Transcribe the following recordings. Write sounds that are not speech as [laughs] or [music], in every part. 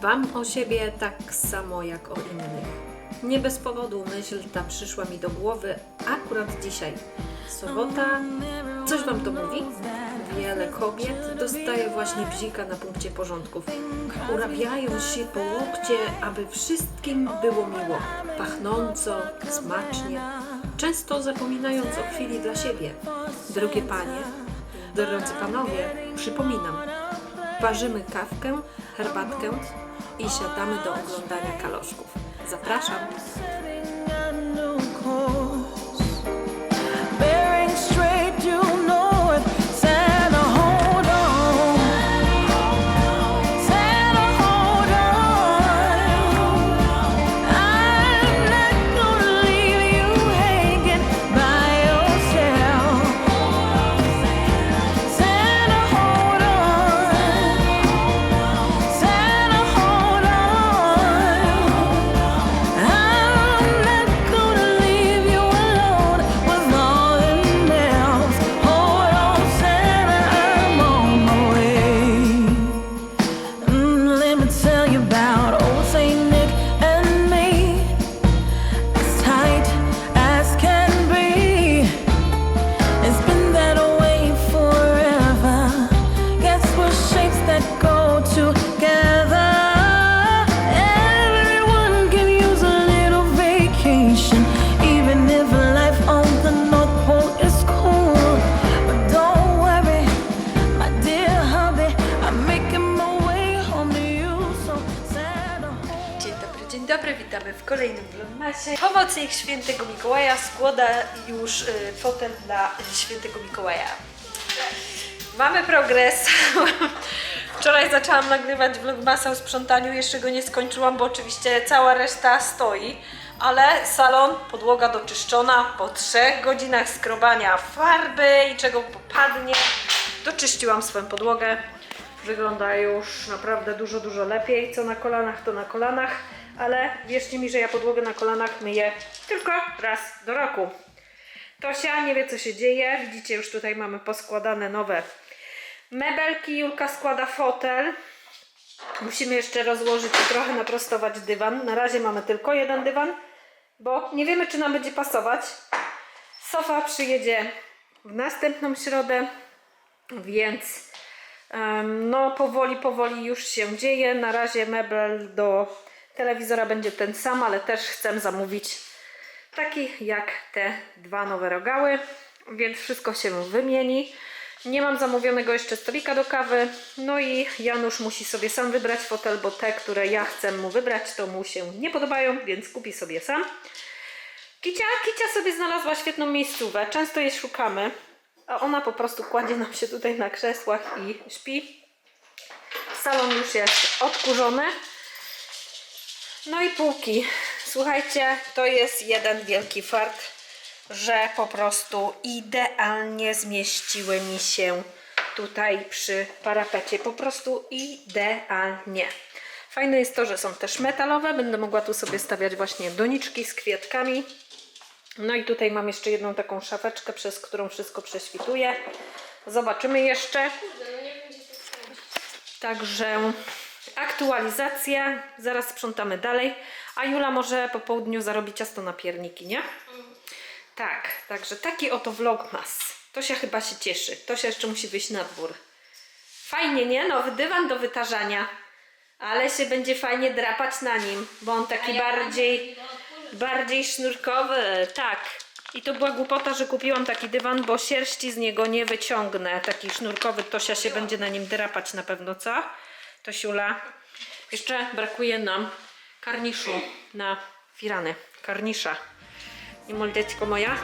Wam o siebie tak samo jak o innych. Nie bez powodu myśl ta przyszła mi do głowy akurat dzisiaj. Sobota, coś Wam to mówi? Wiele kobiet dostaje właśnie bzika na punkcie porządków. Urabiają się po łokcie, aby wszystkim było miło, pachnąco, smacznie, często zapominając o chwili dla siebie. Drogie panie, drodzy panowie, przypominam, parzymy kawkę, herbatkę i siadamy do oglądania kaloszków. Zapraszam. Świętego Mikołaja składa już y, fotel dla świętego Mikołaja. Mamy progres. [laughs] Wczoraj zaczęłam nagrywać vlogmasa o sprzątaniu, jeszcze go nie skończyłam, bo oczywiście cała reszta stoi. Ale salon, podłoga doczyszczona po trzech godzinach skrobania farby i czego popadnie. Doczyściłam swoją podłogę. Wygląda już naprawdę dużo, dużo lepiej. Co na kolanach, to na kolanach. Ale wierzcie mi, że ja podłogę na kolanach myję tylko raz do roku. Tosia nie wie co się dzieje. Widzicie, już tutaj mamy poskładane nowe mebelki. Julka składa fotel. Musimy jeszcze rozłożyć i trochę naprostować dywan. Na razie mamy tylko jeden dywan, bo nie wiemy, czy nam będzie pasować. Sofa przyjedzie w następną środę, więc no powoli, powoli już się dzieje. Na razie mebel do telewizora będzie ten sam, ale też chcę zamówić taki jak te dwa nowe rogały, więc wszystko się wymieni. Nie mam zamówionego jeszcze stolika do kawy, no i Janusz musi sobie sam wybrać fotel, bo te, które ja chcę mu wybrać, to mu się nie podobają, więc kupi sobie sam. Kicia, Kicia sobie znalazła świetną miejscówę, często jej szukamy, a ona po prostu kładzie nam się tutaj na krzesłach i śpi. Salon już jest odkurzony. No i półki. Słuchajcie, to jest jeden wielki fart, że po prostu idealnie zmieściły mi się tutaj przy parapecie. Po prostu idealnie. Fajne jest to, że są też metalowe. Będę mogła tu sobie stawiać właśnie doniczki z kwiatkami. No i tutaj mam jeszcze jedną taką szafeczkę, przez którą wszystko prześwituje. Zobaczymy jeszcze. Także aktualizacja, zaraz sprzątamy dalej. A Jula może po południu zarobi ciasto na pierniki, nie? Tak, także taki oto vlogmas. Tosia chyba się cieszy. Tosia jeszcze musi wyjść na dwór. Fajnie, nie? Nowy dywan do wytarzania. Ale się będzie fajnie drapać na nim, bo on taki bardziej, bardziej sznurkowy. Tak. I to była głupota, że kupiłam taki dywan, bo sierści z niego nie wyciągnę. Taki sznurkowy, Tosia się będzie na nim drapać na pewno, co? Tosiula. Jeszcze brakuje nam karniszu na firany. Karnisza. I moldeczko moja.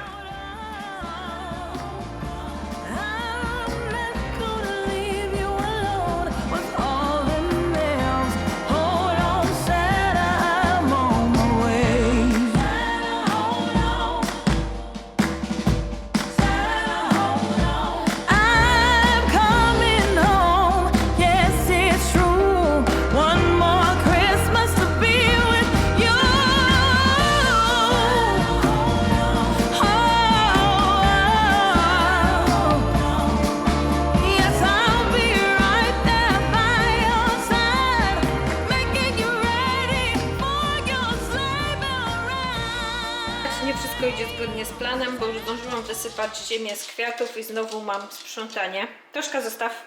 Wysypać ziemię z kwiatów i znowu mam sprzątanie. Toszka zostaw.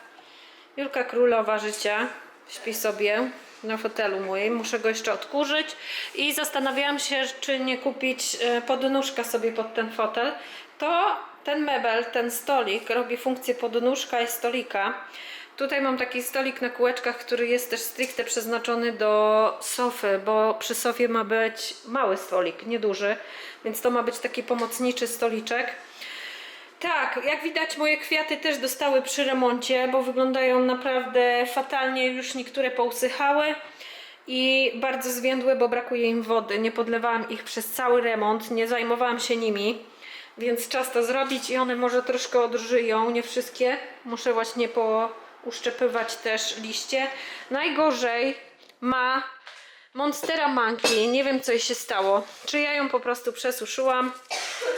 Julka Królowa Życia śpi sobie na fotelu mojej. Muszę go jeszcze odkurzyć i zastanawiałam się, czy nie kupić e, podnóżka sobie pod ten fotel. To ten mebel, ten stolik robi funkcję podnóżka i stolika. Tutaj mam taki stolik na kółeczkach, który jest też stricte przeznaczony do sofy, bo przy sofie ma być mały stolik, nieduży, więc to ma być taki pomocniczy stoliczek. Tak, jak widać moje kwiaty też dostały przy remoncie, bo wyglądają naprawdę fatalnie, już niektóre pousychały i bardzo zwiędłe, bo brakuje im wody. Nie podlewałam ich przez cały remont, nie zajmowałam się nimi, więc czas to zrobić i one może troszkę odżyją, nie wszystkie. Muszę właśnie pouszczepywać też liście. Najgorzej ma Monstera Monkey, nie wiem co jej się stało. Czy ja ją po prostu przesuszyłam,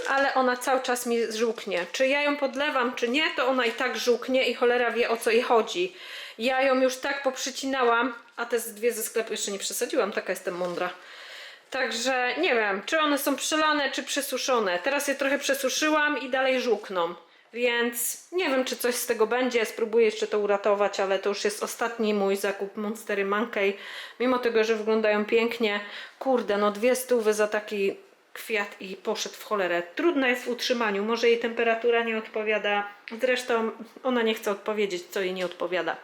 ale ona cały czas mi żółknie. Czy ja ją podlewam, czy nie, to ona i tak żółknie i cholera wie o co jej chodzi. Ja ją już tak poprzycinałam, a te dwie ze sklepu jeszcze nie przesadziłam, taka jestem mądra. Także nie wiem, czy one są przelane, czy przesuszone. Teraz je trochę przesuszyłam i dalej żółkną. Więc nie wiem, czy coś z tego będzie. Spróbuję jeszcze to uratować, ale to już jest ostatni mój zakup Monstery Monkey. Mimo tego, że wyglądają pięknie. Kurde, no dwie stówy za taki kwiat i poszedł w cholerę. Trudna jest w utrzymaniu. Może jej temperatura nie odpowiada. Zresztą ona nie chce odpowiedzieć, co jej nie odpowiada.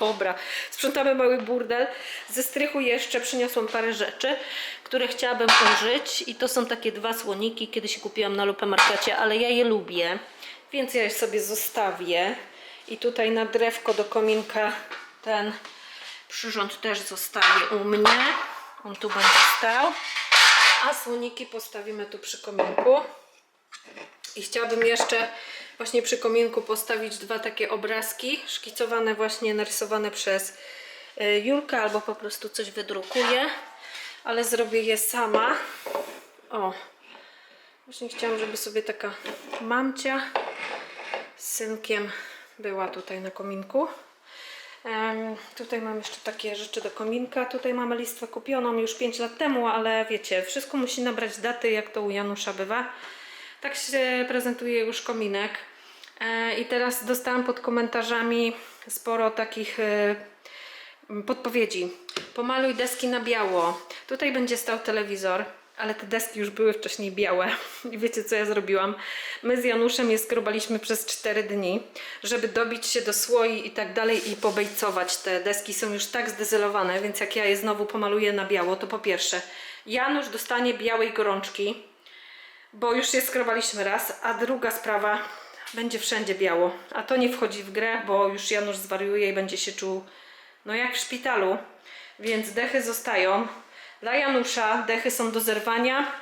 Dobra, sprzątamy mały burdel. Ze strychu jeszcze przyniosłam parę rzeczy, które chciałabym użyć. I to są takie dwa słoniki. Kiedyś kupiłam na lupę markecie, ale ja je lubię, więc ja je sobie zostawię. I tutaj na drewko do kominka ten przyrząd też zostaje u mnie. On tu będzie stał. A słoniki postawimy tu przy kominku. I chciałabym jeszcze właśnie przy kominku postawić dwa takie obrazki, szkicowane właśnie, narysowane przez y, Julkę, albo po prostu coś wydrukuję, ale zrobię je sama. O, właśnie chciałam, żeby sobie taka mamcia z synkiem była tutaj na kominku. Tutaj mam jeszcze takie rzeczy do kominka. Tutaj mamy listwę kupioną już 5 lat temu, ale wiecie, wszystko musi nabrać daty, jak to u Janusza bywa. Tak się prezentuje już kominek. E, I teraz dostałam pod komentarzami sporo takich e, podpowiedzi. Pomaluj deski na biało. Tutaj będzie stał telewizor, ale te deski już były wcześniej białe. I wiecie co ja zrobiłam? My z Januszem je skrobaliśmy przez 4 dni, żeby dobić się do słoi i tak dalej i pobejcować. Te deski są już tak zdezelowane, więc jak ja je znowu pomaluję na biało, to po pierwsze Janusz dostanie białej gorączki, bo już je skrobaliśmy raz, a druga sprawa będzie wszędzie biało, a to nie wchodzi w grę, bo już Janusz zwariuje i będzie się czuł no jak w szpitalu, więc dechy zostają. Dla Janusza dechy są do zerwania,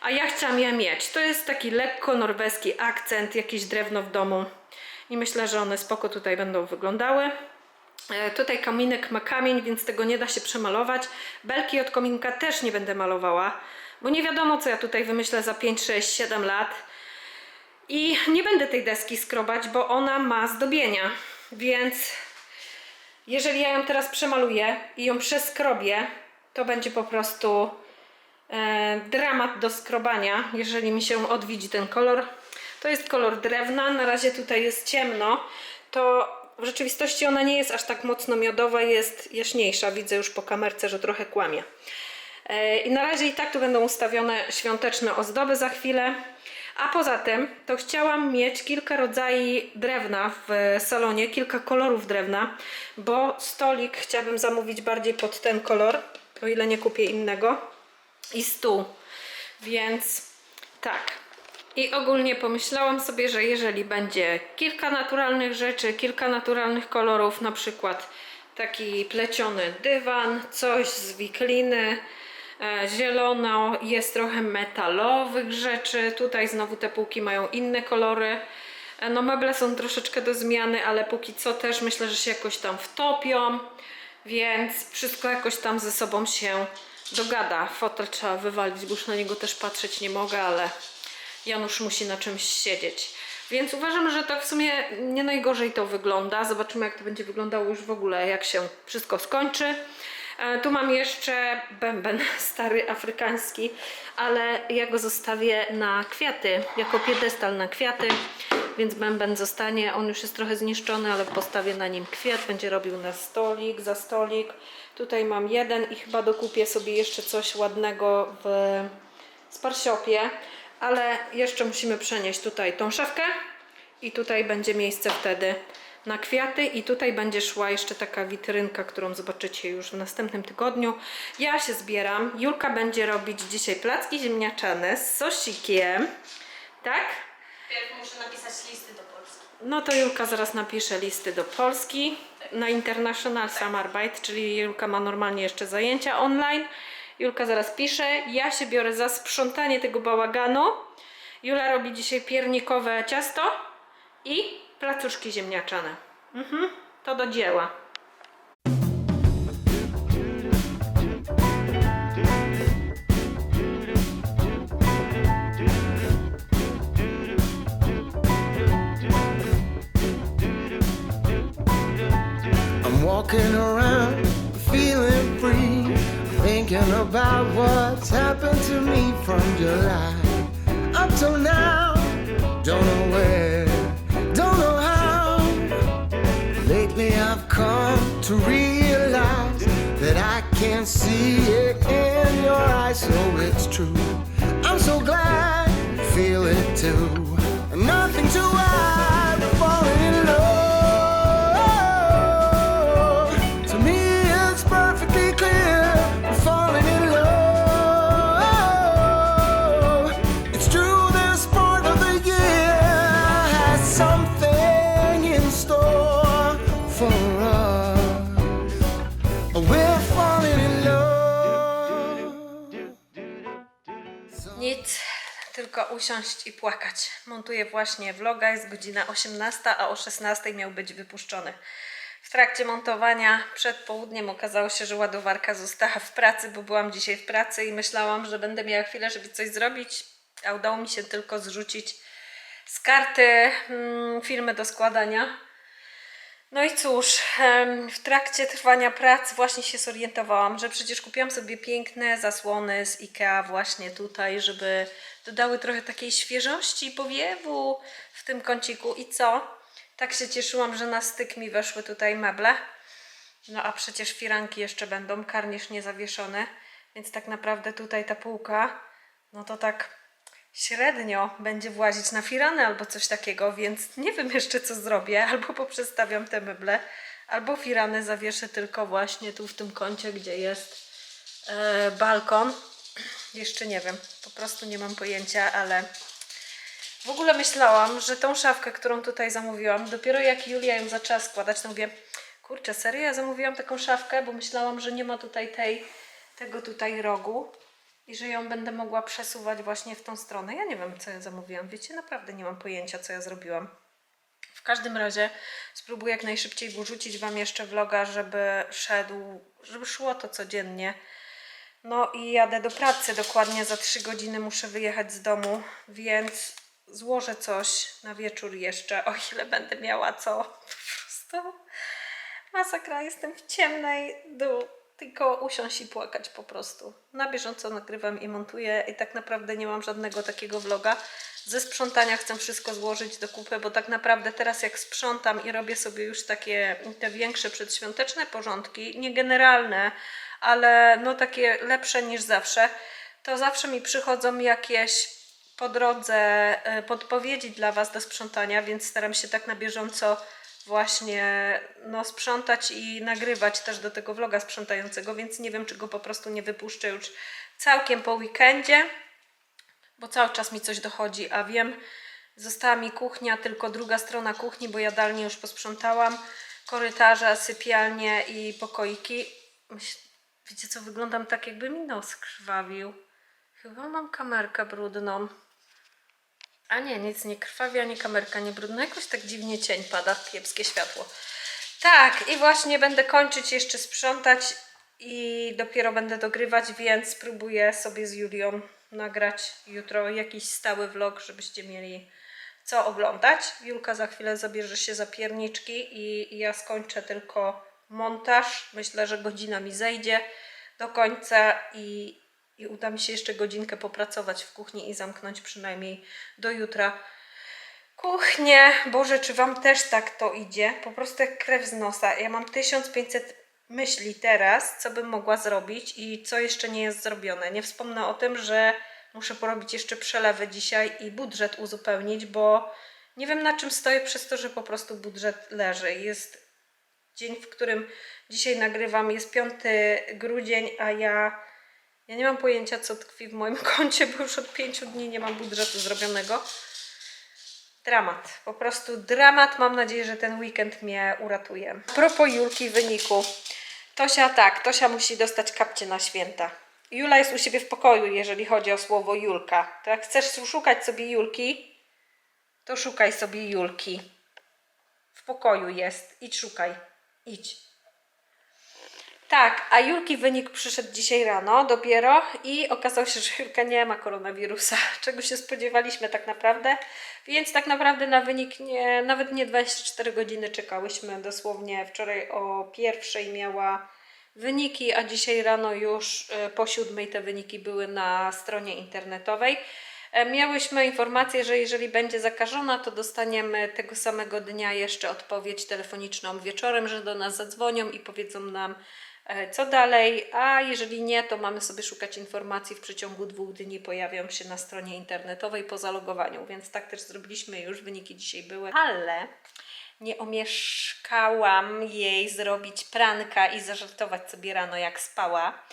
a ja chciałam je mieć. To jest taki lekko norweski akcent, jakieś drewno w domu i myślę, że one spoko tutaj będą wyglądały. E, Tutaj kominek ma kamień, więc tego nie da się przemalować. Belki od kominka też nie będę malowała, bo nie wiadomo co ja tutaj wymyślę za 5, 6, 7 lat. I nie będę tej deski skrobać, bo ona ma zdobienia, więc jeżeli ja ją teraz przemaluję i ją przeskrobię, to będzie po prostu e, dramat do skrobania, jeżeli mi się odwidzi ten kolor. To jest kolor drewna, na razie tutaj jest ciemno, to w rzeczywistości ona nie jest aż tak mocno miodowa, jest jaśniejsza. Widzę już po kamerce, że trochę kłamie. E, I na razie i tak tu będą ustawione świąteczne ozdoby za chwilę. A poza tym to chciałam mieć kilka rodzajów drewna w salonie, kilka kolorów drewna, bo stolik chciałabym zamówić bardziej pod ten kolor, o ile nie kupię innego. I stół. Więc tak. I ogólnie pomyślałam sobie, że jeżeli będzie kilka naturalnych rzeczy, kilka naturalnych kolorów, na przykład taki pleciony dywan, coś z wikliny, e, zielono, jest trochę metalowych rzeczy. Tutaj znowu te półki mają inne kolory. E, No meble są troszeczkę do zmiany, ale póki co też myślę, że się jakoś tam wtopią, więc wszystko jakoś tam ze sobą się dogada. Fotel trzeba wywalić, bo już na niego też patrzeć nie mogę, ale Janusz musi na czymś siedzieć. Więc uważam, że to w sumie nie najgorzej to wygląda. Zobaczymy, jak to będzie wyglądało już w ogóle, jak się wszystko skończy. E, Tu mam jeszcze bęben [laughs] stary afrykański, ale ja go zostawię na kwiaty, jako piedestal na kwiaty, więc bęben zostanie. On już jest trochę zniszczony, ale postawię na nim kwiat, będzie robił na stolik, za stolik. Tutaj mam jeden i chyba dokupię sobie jeszcze coś ładnego w Sparsiopie, ale jeszcze musimy przenieść tutaj tą szafkę i tutaj będzie miejsce wtedy na kwiaty i tutaj będzie szła jeszcze taka witrynka, którą zobaczycie już w następnym tygodniu. Ja się zbieram. Julka będzie robić dzisiaj placki ziemniaczane z sosikiem. Tak? Pierw muszę napisać listy do Polski. No to Julka zaraz napisze listy do Polski na International Samarbeit, czyli Julka ma normalnie jeszcze zajęcia online. Julka zaraz pisze. Ja się biorę za sprzątanie tego bałaganu. Jula robi dzisiaj piernikowe ciasto i placuszki ziemniaczane. Mhm, to do dzieła. Walking around feeling free, thinking about what's happened to me from July up till now. To realize that I can't see it in your eyes, so it's true. I'm so glad you feel it too. Usiąść i płakać. Montuję właśnie vloga, jest godzina 18, a o 16 miał być wypuszczony. W trakcie montowania przed południem okazało się, że ładowarka została w pracy, bo byłam dzisiaj w pracy i myślałam, że będę miała chwilę, żeby coś zrobić, a udało mi się tylko zrzucić z karty mm, filmy do składania. No i cóż, w trakcie trwania prac właśnie się zorientowałam, że przecież kupiłam sobie piękne zasłony z IKEA właśnie tutaj, żeby dodały trochę takiej świeżości i powiewu w tym kąciku. I co? Tak się cieszyłam, że na styk mi weszły tutaj meble. No a przecież firanki jeszcze będą, karnisz niezawieszony, więc tak naprawdę tutaj ta półka, no to tak średnio będzie włazić na firany albo coś takiego, więc nie wiem jeszcze co zrobię. [laughs] Albo poprzestawiam te meble, albo firany zawieszę tylko właśnie tu w tym kącie, gdzie jest e, balkon. Jeszcze nie wiem, po prostu nie mam pojęcia, ale w ogóle myślałam, że tą szafkę, którą tutaj zamówiłam, dopiero jak Julia ją zaczęła składać, to mówię, kurczę, serio, ja zamówiłam taką szafkę, bo myślałam, że nie ma tutaj tej, tego tutaj rogu i że ją będę mogła przesuwać właśnie w tą stronę. Ja nie wiem, co ja zamówiłam, wiecie, naprawdę nie mam pojęcia, co ja zrobiłam. W każdym razie spróbuję jak najszybciej wrzucić Wam jeszcze vloga, żeby szedł, żeby szło to codziennie. No i jadę do pracy, dokładnie za 3 godziny muszę wyjechać z domu, więc złożę coś na wieczór jeszcze, o ile będę miała co. Po prostu masakra, jestem w ciemnej dół. Tylko usiąść i płakać po prostu. Na bieżąco nagrywam i montuję i tak naprawdę nie mam żadnego takiego vloga. Ze sprzątania chcę wszystko złożyć do kupy, bo tak naprawdę teraz jak sprzątam i robię sobie już takie te większe przedświąteczne porządki, nie generalne, ale no takie lepsze niż zawsze, to zawsze mi przychodzą jakieś po drodze e, podpowiedzi dla Was do sprzątania, więc staram się tak na bieżąco właśnie no, sprzątać i nagrywać też do tego vloga sprzątającego, więc nie wiem, czy go po prostu nie wypuszczę już całkiem po weekendzie, bo cały czas mi coś dochodzi, a wiem, została mi kuchnia, tylko druga strona kuchni, bo jadalnię już posprzątałam, korytarze, sypialnie i pokoiki. Wiecie co, wyglądam tak jakby mi nos krwawił. Chyba mam kamerkę brudną. A nie, nic nie krwawi, ani kamerka nie brudna. Jakoś tak dziwnie cień pada, kiepskie światło. Tak, i właśnie będę kończyć jeszcze sprzątać i dopiero będę dogrywać, więc spróbuję sobie z Julią nagrać jutro jakiś stały vlog, żebyście mieli co oglądać. Julka za chwilę zabierze się za pierniczki i ja skończę tylko montaż. Myślę, że godzina mi zejdzie do końca i, i uda mi się jeszcze godzinkę popracować w kuchni i zamknąć przynajmniej do jutra kuchnię. Boże, czy Wam też tak to idzie? Po prostu jak krew z nosa. Ja mam 1500 myśli teraz, co bym mogła zrobić i co jeszcze nie jest zrobione. Nie wspomnę o tym, że muszę porobić jeszcze przelewy dzisiaj i budżet uzupełnić, bo nie wiem na czym stoję przez to, że po prostu budżet leży. Jest dzień, w którym dzisiaj nagrywam, jest 5 grudzień, a ja, ja nie mam pojęcia, co tkwi w moim [laughs] koncie, bo już od 5 dni nie mam budżetu zrobionego. Dramat, po prostu dramat. Mam nadzieję, że ten weekend mnie uratuje. A propos Julki wyniku. Tosia tak, Tosia musi dostać kapcie na święta. Jula jest u siebie w pokoju, jeżeli chodzi o słowo Julka. To jak chcesz szukać sobie Julki, to szukaj sobie Julki. W pokoju jest. Idź szukaj. Idź. Tak, a Julki wynik przyszedł dzisiaj rano dopiero i okazało się, że Julka nie ma koronawirusa, [laughs] czego się spodziewaliśmy tak naprawdę. Więc tak naprawdę na wynik nie, nawet nie 24 godziny czekałyśmy. Dosłownie wczoraj o pierwszej miała wyniki, a dzisiaj rano już e, po siódmej te wyniki były na stronie internetowej. E, Miałyśmy informację, że jeżeli będzie zakażona, to dostaniemy tego samego dnia jeszcze odpowiedź telefoniczną wieczorem, że do nas zadzwonią i powiedzą nam, e, co dalej. A jeżeli nie, to mamy sobie szukać informacji w przeciągu dwóch dni. Pojawią się na stronie internetowej po zalogowaniu, więc tak też zrobiliśmy. Już wyniki dzisiaj były, ale nie omieszkałam jej zrobić pranka i zażartować sobie rano, jak spała.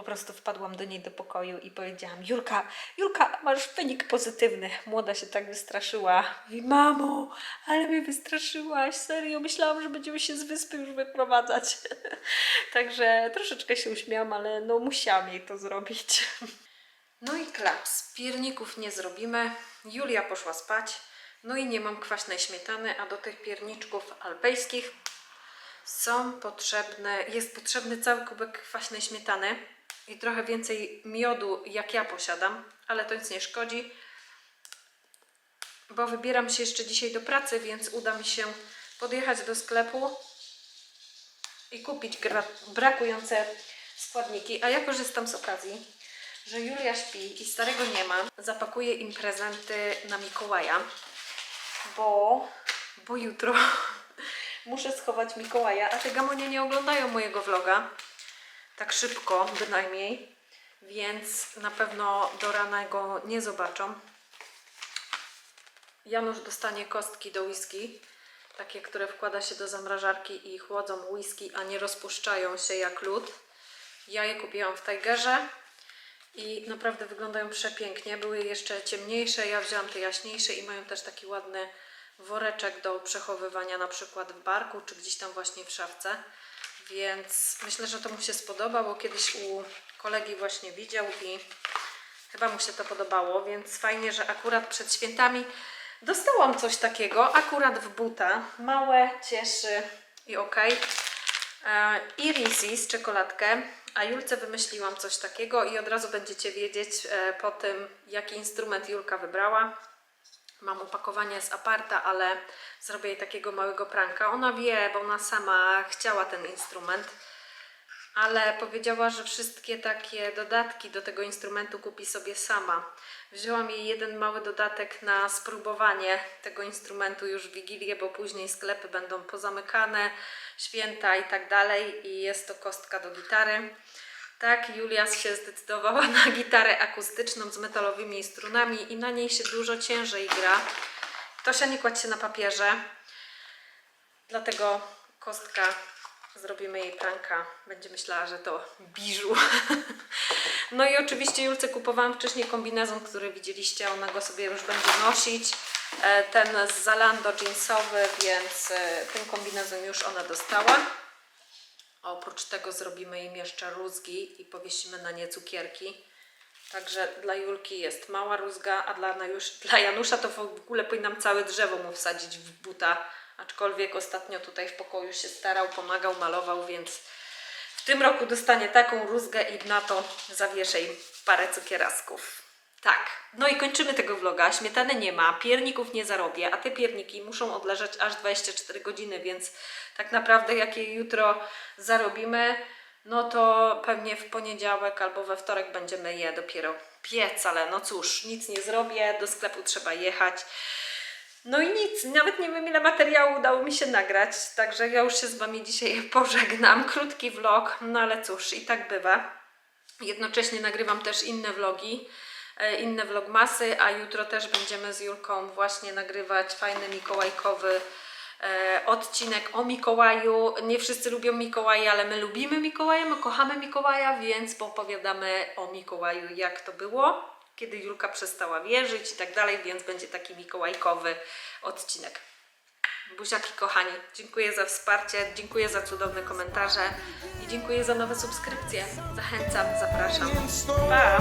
Po prostu wpadłam do niej do pokoju i powiedziałam: Julka, Julka, masz wynik pozytywny. Młoda się tak wystraszyła. Mówi, mamo, ale mnie wystraszyłaś, serio. Myślałam, że będziemy się z wyspy już wyprowadzać. [laughs] Także troszeczkę się uśmiałam, ale no musiałam jej to zrobić. [laughs] No i klaps. Pierników nie zrobimy. Julia poszła spać. No i nie mam kwaśnej śmietany, a do tych pierniczków alpejskich są potrzebne, jest potrzebny cały kubek kwaśnej śmietany i trochę więcej miodu, jak ja posiadam, ale to nic nie szkodzi, bo wybieram się jeszcze dzisiaj do pracy, więc uda mi się podjechać do sklepu i kupić brakujące składniki. A ja korzystam z okazji, że Julia śpi i starego nie ma. Zapakuję im prezenty na Mikołaja, bo, bo jutro [laughs] muszę schować Mikołaja, a te gamonie nie oglądają mojego vloga tak szybko bynajmniej, więc na pewno do rana go nie zobaczą. Janusz dostanie kostki do whisky, takie, które wkłada się do zamrażarki i chłodzą whisky, a nie rozpuszczają się jak lód. Ja je kupiłam w Tigerze i naprawdę wyglądają przepięknie. Były jeszcze ciemniejsze, ja wzięłam te jaśniejsze i mają też taki ładny woreczek do przechowywania na przykład w barku, czy gdzieś tam właśnie w szafce. Więc myślę, że to mu się spodoba, bo kiedyś u kolegi właśnie widział i chyba mu się to podobało, więc fajnie, że akurat przed świętami dostałam coś takiego, akurat w buta. Małe, cieszy i okej. E, I Reese's, czekoladkę. A Julce wymyśliłam coś takiego i od razu będziecie wiedzieć e, po tym, jaki instrument Julka wybrała. Mam opakowanie z aparta, ale zrobię jej takiego małego pranka. Ona wie, bo ona sama chciała ten instrument, ale powiedziała, że wszystkie takie dodatki do tego instrumentu kupi sobie sama. Wzięłam jej jeden mały dodatek na spróbowanie tego instrumentu już w Wigilię, bo później sklepy będą pozamykane, święta i tak dalej i jest to kostka do gitary. Tak, Julia się zdecydowała na gitarę akustyczną z metalowymi strunami i na niej się dużo ciężej gra. Tosia nie kładź się na papierze, dlatego kostka zrobimy jej pranka. Będzie myślała, że to biżu. [laughs] No i oczywiście Julce kupowałam wcześniej kombinezon, który widzieliście, ona go sobie już będzie nosić. E, Ten z Zalando jeansowy, więc e, ten kombinezon już ona dostała. A oprócz tego zrobimy im jeszcze rózgi i powiesimy na nie cukierki. Także dla Julki jest mała rózga, a dla, Najusz, [laughs] dla Janusza to w ogóle powinnam całe drzewo mu wsadzić w buta. Aczkolwiek ostatnio tutaj w pokoju się starał, pomagał, malował, więc w tym roku dostanie taką rózgę i na to zawieszę im parę cukierasków. Tak. No i kończymy tego vloga. Śmietany nie ma, pierników nie zarobię, a te pierniki muszą odleżeć aż 24 godziny, więc tak naprawdę jak je jutro zarobimy, no to pewnie w poniedziałek albo we wtorek będziemy je dopiero piec, ale no cóż, nic nie zrobię, do sklepu trzeba jechać. No i nic, nawet nie wiem ile materiału udało mi się nagrać, także ja już się z Wami dzisiaj [laughs] pożegnam. Krótki vlog, no ale cóż, i tak bywa. Jednocześnie nagrywam też inne vlogi, inne vlogmasy, a jutro też będziemy z Julką właśnie nagrywać fajny mikołajkowy e, odcinek o Mikołaju. Nie wszyscy lubią Mikołaja, ale my lubimy Mikołaja, my kochamy Mikołaja, więc opowiadamy o Mikołaju, jak to było, kiedy Julka przestała wierzyć i tak dalej, więc będzie taki mikołajkowy odcinek. Buziaki kochani, dziękuję za wsparcie, dziękuję za cudowne komentarze dziękuję za nowe subskrypcje. Zachęcam, zapraszam. Pa!